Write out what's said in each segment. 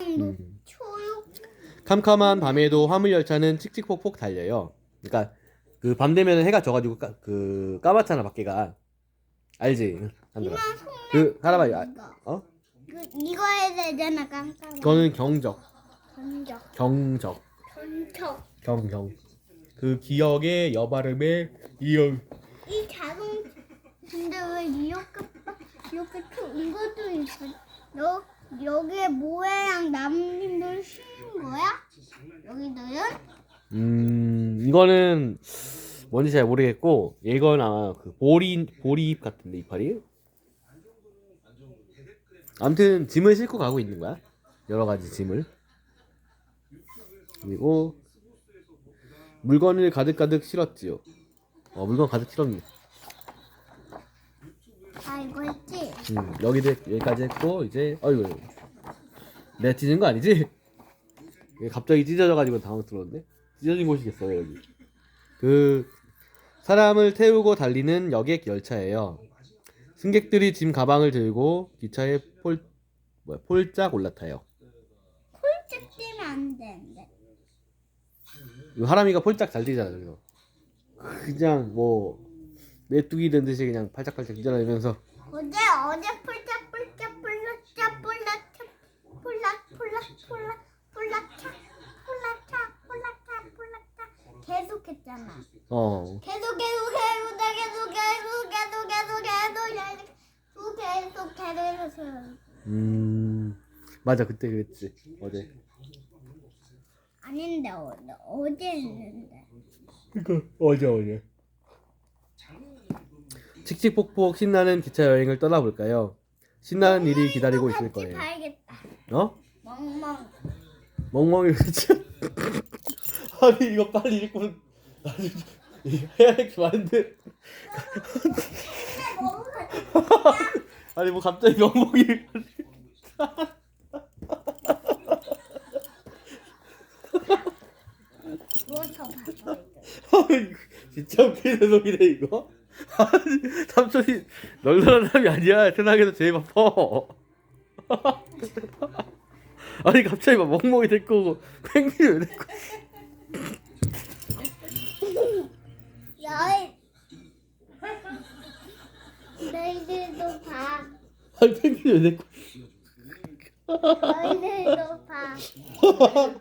음. 캄캄한 밤에도 화물 열차는 칙칙폭폭 달려요. 그러니까 그 밤 되면 해가 져가지고 까, 그 까맣잖아 밖에가 알지? 한들아. 그 할아버지 아. 어? 그 이거 해야 되잖아 깜깜. 그거는 경적, 전적 경적, 전적. 경경. 그 기억의 여발음의 이응. 이 작은 근데 왜 이렇게 빠- 이렇게 초 이것도 있어? 여 여기에 모래랑 나뭇잎을 심은 거야? 여기도요? 음 이거는 뭔지 잘 모르겠고 이건 아마 그 보리 보리잎 같은데 이파리. 아무튼 짐을 싣고 가고 있는 거야. 여러 가지 짐을. 그리고 물건을 가득가득 실었지요. 어 물건 가득 실었네. 아 이거? 음, 여기도 여기까지 했고 이제 어이구 내가 찢은 거 아니지? 이게 갑자기 찢어져가지고 당황스러운데? 찢어진 곳이겠어 여기. 그 사람을 태우고 달리는 여객 열차예요. 승객들이 짐 가방을 들고 기차에 폴 뭐야 폴짝 올라타요. 홀짝 뛰면 안 되는데. 이 하람이가 폴짝 잘 뛰잖아 그래서. 그냥 뭐 메뚜기 된 듯이 그냥 팔짝팔짝 뛰어다니면서 어제 어제 폴짝 폴짝 폴락차 폴락차 폴락 폴락 폴락 폴락차 폴락차 폴락차 폴락차 계속 했잖아. 어 계속 계속 계속 계속 계속 계속 계속 계속 계속 계속 계속 계속 음 맞아 그때 그랬지 어제 아닌데 어제 어제 했는데 그니까 어제 어제 칙칙폭폭 신나는 기차 여행을 떠나볼까요? 신나는 일이 기다리고 있을 같이 거예요. 봐야겠다. 어? 멍멍. 멍멍이 진짜 아니 이거 빨리 읽고 아니 이거 해야 할게 많은데 아니 뭐 갑자기 멍멍이 누워서 봐봐. 아니, 진짜 웃기는 소리네 이거 삼촌이 널널한 사람이 아니야 세상에서 제일 바빠 아니 갑자기 막 멍멍이 데리고 오고 펭귄이 왜 데리고 너희 너희들도 봐. 아니 펭귄이 왜 데리고 너희들도 봐.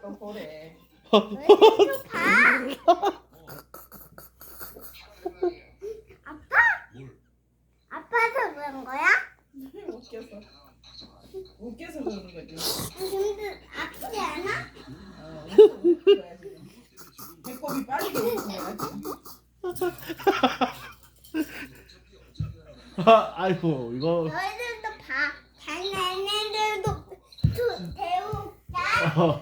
또 보래. 너희들도 봐. 아빠? 아빠도 그런 거야? 웃겨서. 거지. 근데 아프지 않아? 어, 웃겨야지. 배꼽이 빠지게 웃어야지. 아, 아이고 이거 너희들도 봐. 장난애들도 두 배우자.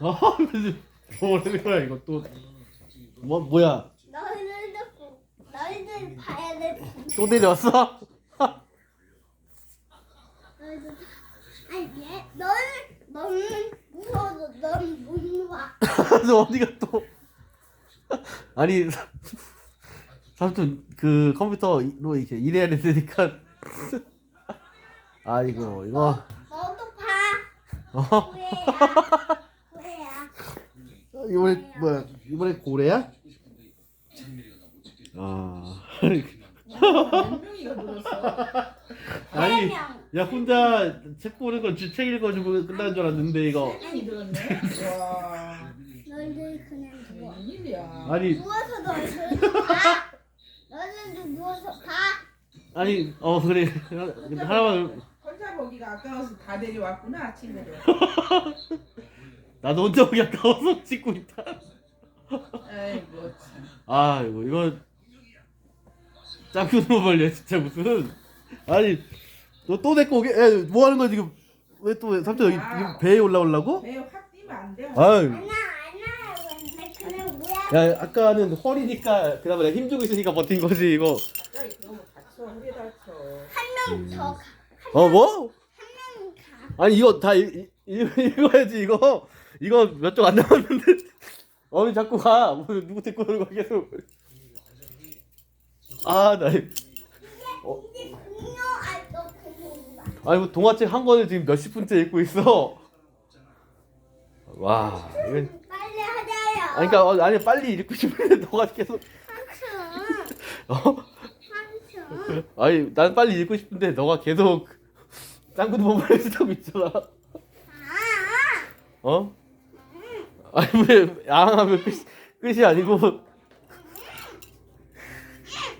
아, 뭐라는 거야 이거 또 뭐 뭐야 너희들도 보. 너희들 봐야 돼. 또 내려왔어? 너희들 아니 얘 너는 너는 무서워서 넌못 와. 너 어디가 또 아니 삼촌 그 컴퓨터로 이렇게 일해야 되니까 아이고 이거 너도 봐. 어. 이번에 뭐야 이번에 고래야? 아몇 명이가 늘었어. 아니 명. 야 혼자 책 보는 거책 읽어주고 끝나는 줄 알았는데 이거 많이 늘었네. 와. 너희들 그냥 누워. 웬일이야. 아니 누워서 너희들도 봐. 너희들도 누워서 봐. 아니 어 그래 근데 하나만 혼자 보기가 아까워서 다 데려왔구나 친구들. 나도 혼자 보기 아까워서 찍고 있다 아이고 참. 아 이거 이거 짱구 노벌이야 진짜 무슨 아니 너또 데리고 오게 에, 뭐 하는 거야 지금 왜 또 삼촌 여기, 여기 배에 올라오려고? 배에 확 뛰면 안 돼. 아유 그냥 뭐야? 야 아까는 허리니까 그나마 내가 힘주고 있으니까 버틴 거지 이거 갑자기 너무 다쳐. 허리 다쳐. 한명더 가. 어 뭐? 한명 가. 아니 이거 다 읽, 읽, 읽어야지 이거 이거 몇 쪽 안 남았는데 어이 자꾸 가. 뭐 누구 데리고 거야 계속. 아, 나. 어, 공룡 공룡 아니 뭐 동화책 한 권을 지금 몇십 분째 읽고 있어. 와, 이건 빨리 하자요. 아니 그러니까 어, 아니 빨리 읽고 싶은데 너가 계속 삼촌. 어? 삼촌. 아니 난 빨리 읽고 싶은데 너가 계속 짱구도 몸을 쓰고 있잖아. 아. 어? 아니 왜 양하면 끝이, 끝이 아니고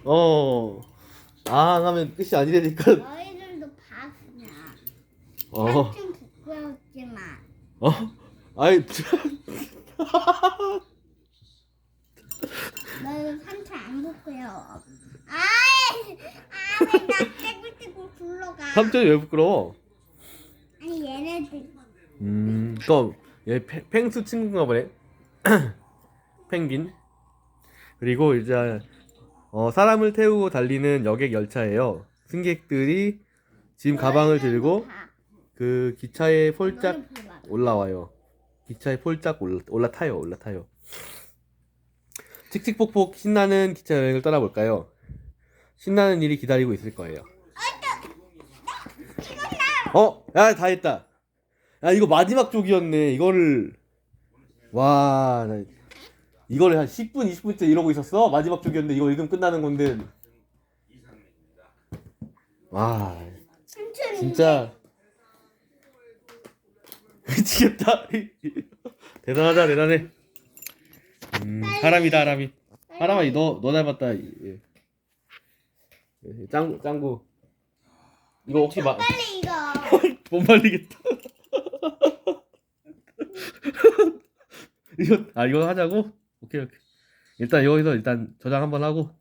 어 앙하면 끝이 아니라니까 너희들도 봤냐? 어 부끄럽지만. 어? 아이 너희 삼촌 안 부끄러워. 아이, 아이, 나 떼굴떼굴 굴러가. 삼촌이 왜 부끄러워? 아니 얘네들. 음 또얘 펭수 친구인가 보네 펭귄 그리고 이제 어, 사람을 태우고 달리는 여객 열차예요 승객들이 짐 가방을 들고 봐. 그 기차에 폴짝. 올라와요. 기차에 폴짝 올라, 올라타요. 올라타요. 칙칙폭폭 신나는 기차 여행을 떠나볼까요? 신나는 일이 기다리고 있을 거예요. 어? 야, 다 했다. 야, 이거 마지막 쪽이었네. 이거를 와, 나 이거를 한 10분, 20분째 이러고 있었어. 마지막 쪽이었는데 이거 읽으면 끝나는 건데. 와, 진짜 미치겠다. 대단하다, 대단해. 음, 하람이다, 하람이. 하람아, 너너 닮았다. 예. 예, 짱구, 짱구. 이거 혹시 마, 빨리 이거. 못 말리겠다. 이거 아 이거 하자고? 오케이 오케이. 일단 여기서 일단 저장 한번 하고